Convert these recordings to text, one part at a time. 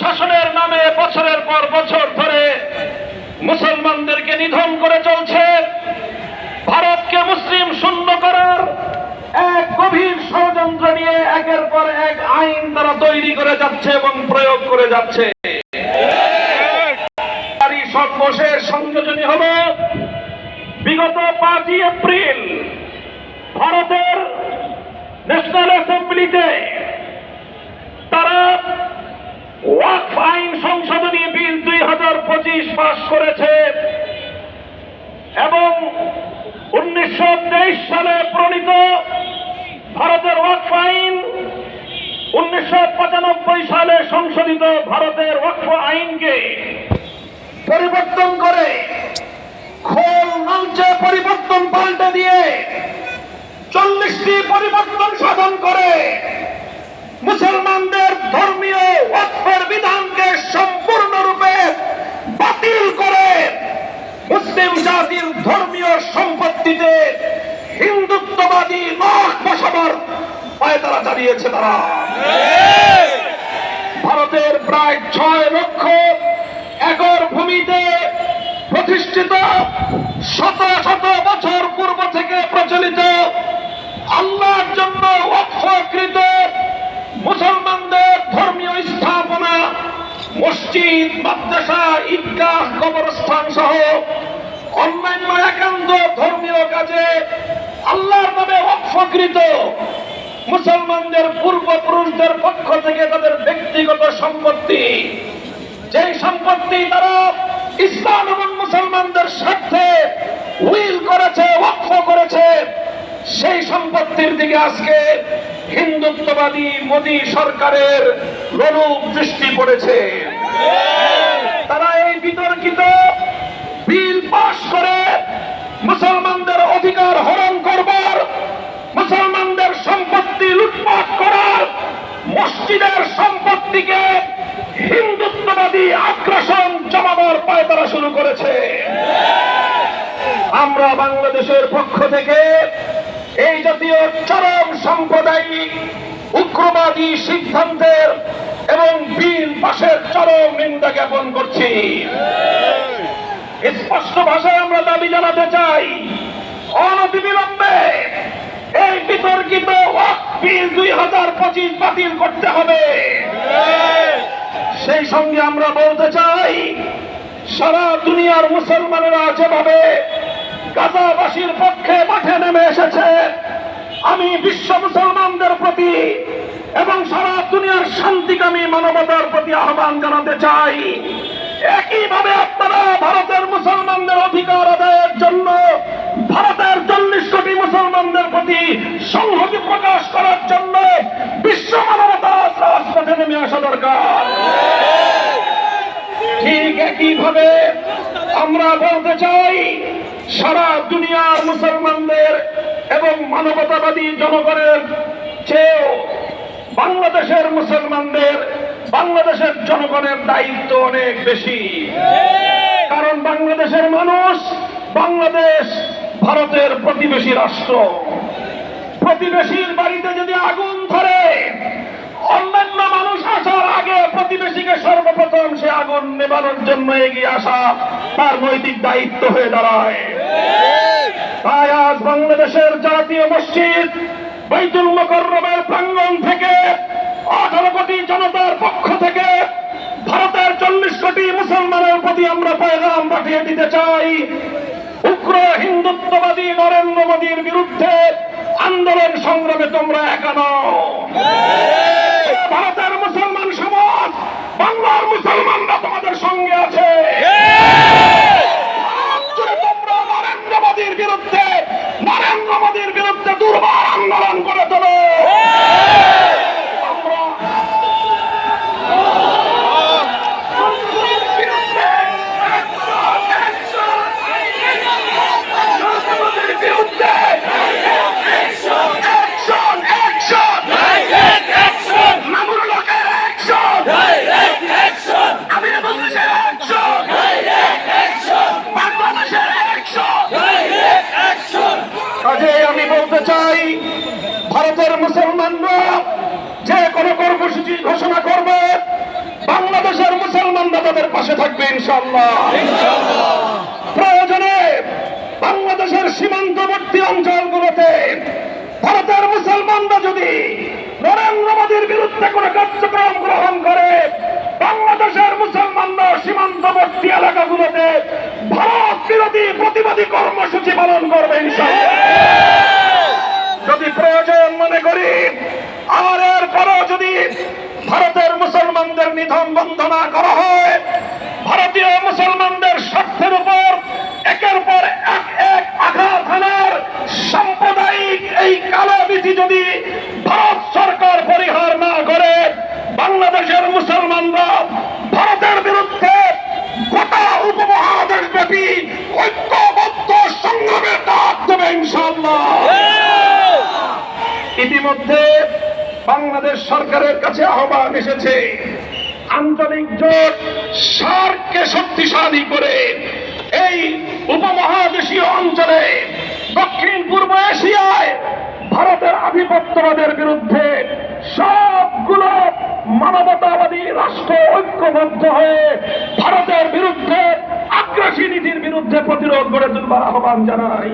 শাসনের নামে বছরের পর বছর ধরে মুসলমানদেরকে নিধন করে চলছে। ভারতকে মুসলিম শূন্য করার এক গভীর ষড়যন্ত্র নিয়ে একের পর এক আইন তারা তৈরি করে যাচ্ছে এবং প্রয়োগ করে যাচ্ছে। সংযোজনী হল, বিগত পাঁচই এপ্রিল ভারতের ন্যাশনাল অ্যাসেম্বলিতে পাশ করেছে। এবং উনিশশো তেইশ সালে প্রণীত ভারতের ওয়াকফ আইন উনিশশো পঁচানব্বই সালে সংশোধিত ভারতের ওয়াকফ আইনকে পরিবর্তন করে খোল মঞ্চে পরিবর্তন পাল্টে দিয়ে চল্লিশটি পরিবর্তন সাধন করে মুসলমানদের ধর্মীয় ওয়াকফের বিধানকে সম্পূর্ণরূপে বাতিল করে মুসলিম জাতির ধর্মীয় সম্পত্তিতে হিন্দুত্ববাদী নখ বসাবার পায়ে তারা দাঁড়িয়েছে তারা। ভারতের প্রায় ছয় লক্ষ একর ভূমিতে প্রতিষ্ঠিত শত শত বছর পূর্ব থেকে প্রচলিত আল্লাহর জন্য অক্ষকৃত মুসলমানদের ধর্মীয় স্থাপনা মসজিদ, মাদ্রাসা, ঈদগাহ, কবরস্থান সহ অন্যান্য একান্ত ধর্মীয় কাজে আল্লাহর নামে অক্ষকৃত মুসলমানদের পূর্বপুরুষদের পক্ষ থেকে তাদের ব্যক্তিগত সম্পত্তি। যেই সম্পত্তি তারা ইসলাম এবং মুসলমানদের স্বার্থে উইল করেছে, ওয়াকফ করেছে, সেই সম্পত্তির দিকে আজকে হিন্দুত্ববাদী মোদী সরকারের লোলুপ দৃষ্টি পড়েছে। তারা এই বিতর্কিত বিল পাশ করে মুসলমানদের অধিকার হরণ করবার, মুসলমানদের সম্পত্তি লুটপাট করার, মসজিদের সম্পত্তিকে হিন্দুত্ববাদী আগ্রাসন জমাবার পায় তারা শুরু করেছে। আমরা বাংলাদেশের পক্ষ থেকে এই জাতীয় চরম সাম্প্রদায়িক উগ্রবাদী সিদ্ধান্তের এবং বিল পাশের চরম নিন্দা জ্ঞাপন করছি। স্পষ্ট ভাষায় আমরা দাবি জানাতে চাই, অনতিবিলম্বে এই বিতর্কিত বিল দুই হাজার পঁচিশ বাতিল করতে হবে। সেই সঙ্গে আমরা বলতে চাই, সারা দুনিয়ার মুসলমানেরা যেভাবে গাজাবাসীর পক্ষে মাঠে নেমে এসেছে। আমি বিশ্ব মুসলমানদের প্রতি এবং সারা দুনিয়ার শান্তিকামী মানবতার প্রতি আহ্বান জানাতে চাই। একইভাবে আপনারা ভারতের মুসলমানদের অধিকার আদায়ের জন্য ভারতের চল্লিশ কোটি মুসলমানদের প্রতি সংহতি প্রকাশ করার জন্য বিশ্ব মানবতা নেমে আসা দরকার। ঠিক একইভাবে আমরা বলতে চাই সারা দুনিয়ার মুসলমানদের এবং মানবতাবাদী জনগণের চেয়েও বাংলাদেশের মুসলমানদের বাংলাদেশের জনগণের দায়িত্ব অনেক বেশি। কারণ বাংলাদেশের মানুষ বাংলাদেশ ভারতের প্রতিবেশী রাষ্ট্র। প্রতিবেশীর বাড়িতে যদি আগুন ধরে, অন্যান্য মানুষ আসার আগে প্রতিবেশীকে সর্বপ্রথম সে আগুন নেবানোর জন্য এগিয়ে আসা তার নৈতিক দায়িত্ব হয়ে দাঁড়ায়। তাই আজ বাংলাদেশের জাতীয় মসজিদ বৈতুল মকরমের প্রাঙ্গণ থেকে আঠারো কোটি জনতার পক্ষ থেকে ভারতের চল্লিশ কোটি মুসলমানের প্রতি আমরা পয়গাম পাঠিয়ে দিতে চাই। উগ্র হিন্দুত্ববাদী নরেন্দ্র মোদীর বিরুদ্ধে আন্দোলন সংগ্রামে তোমরা একা নও। ভারতের মুসলমান সমাজ, বাংলার মুসলমানরা তোমাদের সঙ্গে আছে ভারত জুড়ে তোমরা নরেন্দ্র মোদীর বিরুদ্ধে নরেন্দ্র মোদীর বিরুদ্ধে দুর্বার আন্দোলন করে তোলো আমরা বিরুদ্ধে action, action! নরেন্দ্র মোদীর বিরুদ্ধে action, action! মামুনুল হকের action! আমির বাংলাদেশের action! বাংলাদেশের action! কাজে আমি বলতে চাই ভারতের মুসলমানরা যে কোনো কর্মসূচি ঘোষণা করবে বাংলাদেশ তাদের পাশে থাকবে ইনশাল্লাহ প্রয়োজনে বাংলাদেশের সীমান্তবর্তী অঞ্চলগুলোতে ভারতের মুসলমানরা যদি নরেন্দ্র মোদীর বিরুদ্ধে কোনো কার্যক্রম গ্রহণ করে, বাংলাদেশের মুসলমানরা সীমান্তবর্তী এলাকাগুলোতে ভারত বিরোধী প্রতিবাদী কর্মসূচি পালন করবে যদি প্রয়োজন মনে করি, আর এর পরও যদি মুসলমানদের নিধন বন্ধ না করা হয়। ভারতীয় মুসলমানদের স্বার্থের উপর একের পর এক এক আঘাত হানার সাম্প্রদায়িক এই কালো নীতি যদি ভারত সরকার পরিহার না করে, বাংলাদেশের মুসলমানরা ভারতের বিরুদ্ধে গোটা উপমহাদেশ ব্যাপী ঐক্যবদ্ধ সংগ্রামের ডাক দেবে ইতিমধ্যে বাংলাদেশ সরকারের কাছে আহ্বান এসেছে। আঞ্চলিক জোট সার্ককে শক্তিশালী করে এই উপমহাদেশীয় অঞ্চলে দক্ষিণ পূর্ব এশিয়ায় ভারতের আধিপত্যবাদের বিরুদ্ধে সবগুলো মানবতাবাদী রাষ্ট্র ঐক্যবদ্ধ হয়ে ভারতের বিরুদ্ধে আগ্রাসী নীতির বিরুদ্ধে প্রতিরোধ গড়ে তুলবার আহ্বান জানাই।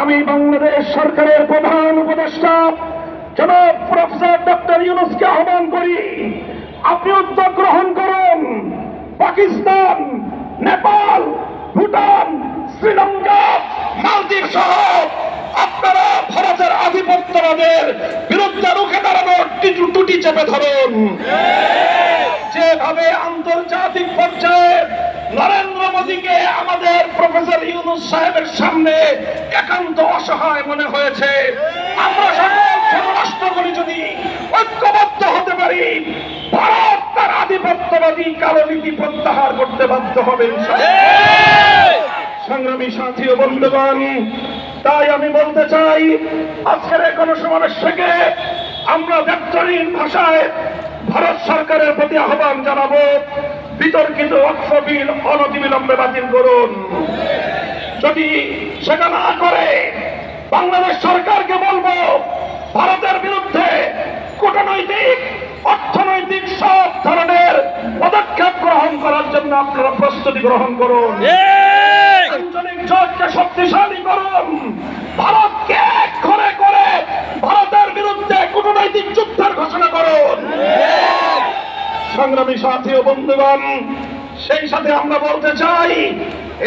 আমি বাংলাদেশ সরকারের প্রধান উপদেষ্টা জনাব প্রফেসর ডক্টর ইউনুসকে আহ্বান করি আপনি উদ্যোগ গ্রহণ করুন। পাকিস্তান, নেপাল, ভুটান, শ্রীলঙ্কা, মালদ্বীপ সহ আপনারা ভারতের আধিপত্যবাদের বিরুদ্ধে রুখে দাঁড়ানোর টুটি চেপে ধরুন। যেভাবে আন্তর্জাতিক পর্যায়ে নরেন্দ্র মোদীকে আমাদের প্রফেসর ইউনুস সাহেবের সামনে একান্ত অসহায় মনে হয়েছে, আমরা সকল ছোট যদি ঐক্যবদ্ধ পারি ভারত তার আধিপত্যবাদী কালো নীতি প্রত্যাহার করতে বাধ্য হবে সংগ্রামী সাথী ও বন্ধুগণ তাই আমি বলতে চাই আজকের এই গণসমাবেশ থেকে আমরা ভাষায় ভারত সরকারের প্রতি আহ্বান জানাব। বিতর্কিত অক্ষ বিল অনতিবিলম্বে বাতিল করুন। যদি সেটা না করে বাংলাদেশ সরকারকে বলব জন্য আপনারা প্রস্তুতি গ্রহণ করুন। আঞ্চলিক জোটকে শক্তিশালী করুন। ভারতকে এক করে করে ভারতের বিরুদ্ধে কূটনৈতিক যুদ্ধের ঘোষণা করুন। সংগ্রামী সাথী ও বন্ধুগণ সেই সাথে আমরা বলতে চাই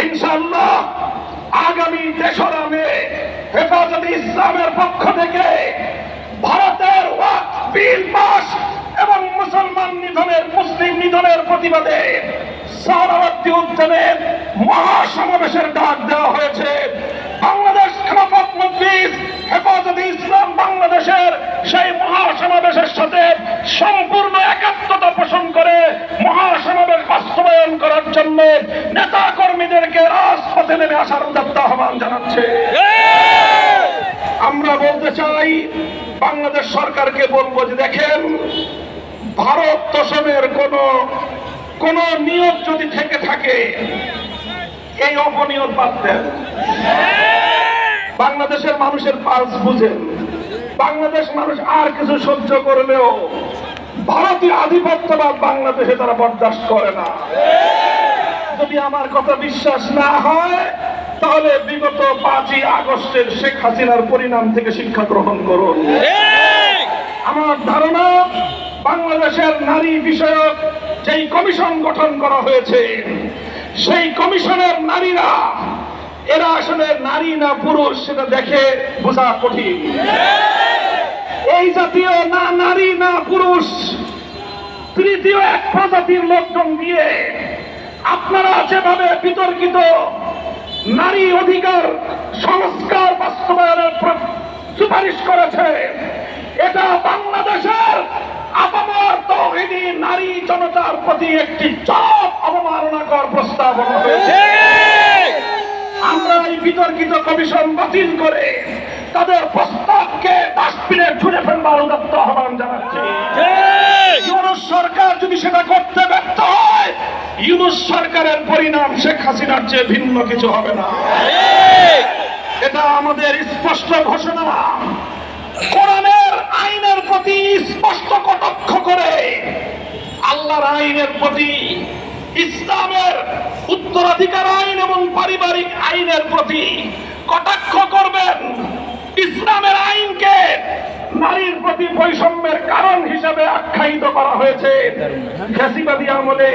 ইনশাল্লাহ আগামী তেসরা মে হেফাজতে ইসলামের পক্ষ থেকে ভারতের ওয়াক বিল পাস এবং মুসলমান নিধনের মুসলিম নিধনের প্রতিবাদে সারাবর্তী উদ্যানে মহাসমাবেশের ডাক দেওয়া হয়েছে। বাংলাদেশ খেলাফত মজলিস হেফাজতে ইসলাম বাংলাদেশের সেই মহাসমাবেশের সাথে সম্পূর্ণ একাত্মতা পোষণ করে মহাসমাবেশ বাস্তবায়ন করার জন্য নেতা কর্মীদেরকে রাজপথে নেমে আসার উদাত্ত আহ্বান জানাচ্ছে। আমরা বলতে চাই, বাংলাদেশ সরকারকে বলব যে দেখেন, ভারত তোষণের কোন কোন নিয়োগ যদি থেকে থাকে এই অপনিয়োগ দেন। বাংলাদেশের মানুষের পালস বুঝেন। বাংলাদেশ মানুষ আর কিছু সহ্য করলেও ভারতীয় আধিপত্যবাদ বাংলাদেশে তারা বরদাস্ত করে না। যদি আমার কথা বিশ্বাস না হয় তাহলে বিগত পাঁচই আগস্টের শেখ হাসিনার পরিণাম থেকে শিক্ষা গ্রহণ করুন। আমার ধারণা বাংলাদেশের নারী বিষয়ক যেই কমিশন গঠন করা হয়েছে, সেই কমিশনের নারীরা, এরা আসলে নারী না পুরুষ, সেটা দেখে বোঝা কঠিন। এই জাতীয় না নারী না পুরুষ, তৃতীয় এক প্রজাতির লোকজন দিয়ে আপনারা যেভাবে বিতর্কিত নারী অধিকার সংস্কার বাস্তবায়নের প্র- সুপারিশ করেছে এটা বাংলাদেশের আপামর তৌহিদি নারী জনতার প্রতি একটি চরম অবমাননাকর প্রস্তাবনা হয়েছে আমরা এই বিতর্কিত কমিশন বাতিল করে তাদের প্রস্তাবকে ডাস্টবিনে ছুড়ে ফেলবার উদাত্ত আহ্বান জানাচ্ছি। সরকার যদি সেটা করতে ব্যর্থ হয় ইউনুস সরকারের পরিণাম শেখ হাসিনার চেয়ে ভিন্ন কিছু হবে না। এটা আমাদের স্পষ্ট ঘোষণা। কোরআনের আইনের প্রতি স্পষ্ট কটাক্ষ করে আল্লাহর আইনের প্রতি, ইসলামের উত্তরাধিকার আইন এবং পারিবারিক আইনের প্রতি কটাক্ষ করবেন। ইসলামের আইনকে নারীর প্রতি বৈষম্যের কারণ হিসেবে আখ্যায়িত করা হয়েছে। ফ্যাসিবাদী আমলে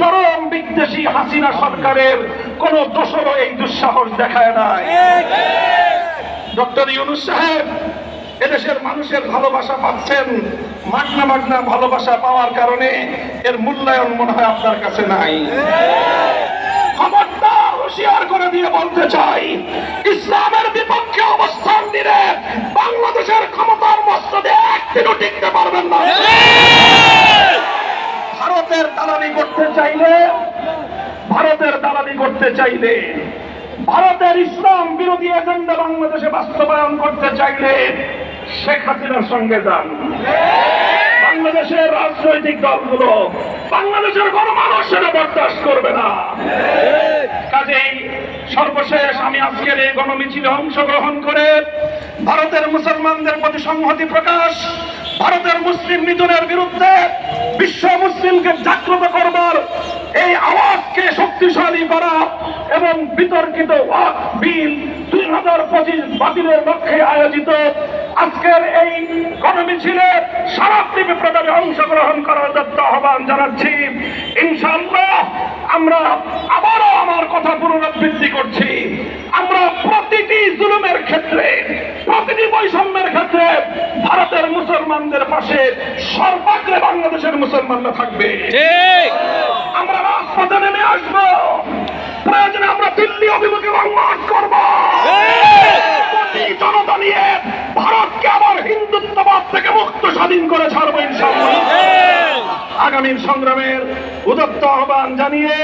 চরম বিদ্বেষী হাসিনা সরকারের কোন দোষরও এই দুঃসাহস দেখায় নাই। ডক্টর ইউনুস সাহেব, এদেশের মানুষের ভালোবাসা পাচ্ছেন। মাগনা মাগনা ভালোবাসা পাওয়ার কারণে এর মূল্যায়ন মনে হয় আপনার কাছে নাই। হুঁশিয়ার করে দিয়ে বলতে চাই অবস্থান বাংলাদেশের পারবেন না। ভারতের করতে চাইলে, ভারতের করতে চাইলে, ভারতের ইসলাম বিরোধী এজেন্ডা বাংলাদেশে বাস্তবায়ন করতে চাইলে শেখ হাসিনার সঙ্গে যান। বাংলাদেশের রাজনৈতিক দলগুলো বাংলাদেশের কোনো মানুষ সেটা বরদাস্ত করবে না। কাজেই সর্বশেষ আমি আজকের এই গণমিছিলে অংশগ্রহণ করে ভারতের মুসলমানদের প্রতি সংহতি প্রকাশ, ভারতের মুসলিম মিথুনের বিরুদ্ধে বিশ্ব মুসলিমকে জাগ্রত করবার এই আওয়াজকে শক্তিশালী করা এবং বিতর্কিত বিল দুই হাজার পঁচিশ বাতিলের লক্ষ্যে আয়োজিত আজকের এই গণমিছিলে সারা প্রদানে অংশগ্রহণ করার দত্ত আহ্বান জানাচ্ছি। ইনশাআল্লাহ আমরা আবারও আমার কথা পুনরাবৃত্তি করছি। আমরা প্রতিটি জুলুমের ক্ষেত্রে প্রতিটি বৈষম্যের ক্ষেত্রে ভারতের মুসলমানদের পাশে সর্বাগ্রে বাংলাদেশের মুসলমানরা থাকবে। আমরা রাজপথে নেমে আসব। প্রয়োজনে আমরা দিল্লি অভিমুখে লংমার্চ করব। কোটি জনতা নিয়ে ভারতকে আবার হিন্দুত্ববাদ থেকে মুক্ত স্বাধীন করে ছাড়বো ইনশাআল্লাহ। আগামীর সংগ্রামের উদত্ত আহ্বান জানিয়ে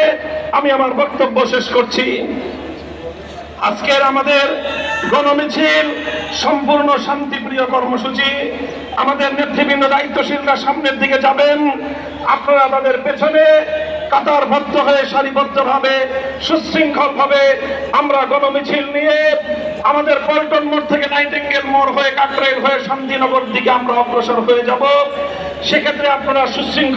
আমি আমার বক্তব্য শেষ করছি। আজকের আমাদের গণমিছিল সম্পূর্ণ শান্তিপ্রিয় কর্মসূচি। আমাদের নেতৃবৃন্দ দায়িত্বশীলরা সামনের দিকে যাবেন। আপনারা তাদের পেছনে কাতারবদ্ধ হয়ে সারিবদ্ধ ভাবে সুশৃঙ্খল ভাবে আমরা গণমিছিল নিয়ে আমাদের পল্টন মোড় থেকে নাইটেঙ্গেল মোড় হয়ে, কাকরাইল হয়ে, শান্তিনগর দিকে আমরা অগ্রসর হয়ে যাব। সেক্ষেত্রে আপনারা সুশৃঙ্খল